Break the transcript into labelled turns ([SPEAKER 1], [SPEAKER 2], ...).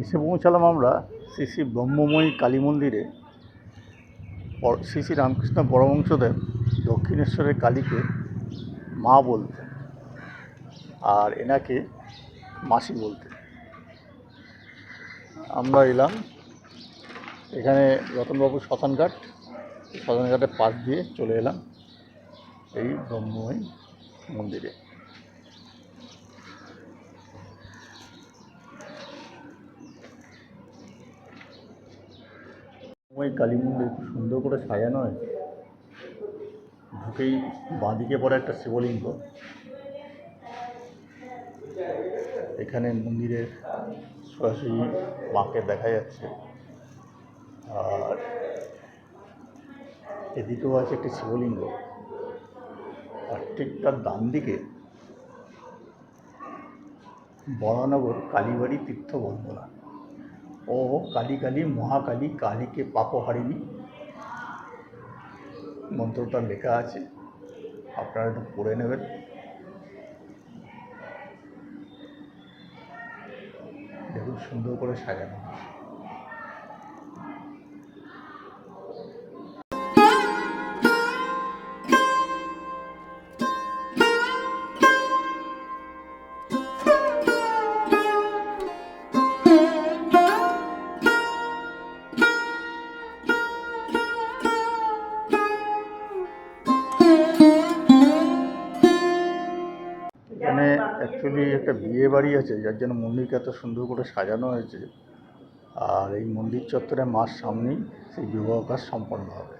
[SPEAKER 1] এসে পৌঁছালাম আমরা শ্রী শ্রী ব্রহ্মময়ী কালী মন্দিরে শ্রী শ্রী রামকৃষ্ণ পরমহংসদেব দক্ষিণেশ্বরের কালীকে মা বলতেন আর এনাকে মাসি বলতেন। আমরা এলাম এখানে রতনবাবু শ্মশানঘাট, শ্মশানঘাটের পাশ দিয়ে চলে এলাম এই ব্রহ্মময়ী মন্দিরে। ওই কালী মন্দির খুব সুন্দর করে সাজানো হয়েছে। ঢুকেই বাঁদিকে পড়ে একটা শিবলিঙ্গ। এখানে মন্দিরের সরাসরি মাকে দেখা যাচ্ছে। আর এদিকেও আছে একটি শিবলিঙ্গ। আর ঠিক তার ডান দিকে বরানগর কালীবাড়ি তীর্থ বন্দনা। ও কালী কালী, মহাকালী কালীকে পাপহারিণী মন্ত্রটা লেখা আছে, আপনারা একটু পড়ে নেবেন। দেখুন সুন্দর করে সাজানো। এখানে অ্যাকচুয়ালি একটা বিয়ে বাড়ি আছে, যার জন্য মন্দিরকে এত সুন্দর করে সাজানো হয়েছে। আর এই মন্দির চত্বরে মাস সামনেই সেই বিবাহ কাজ সম্পন্ন হবে।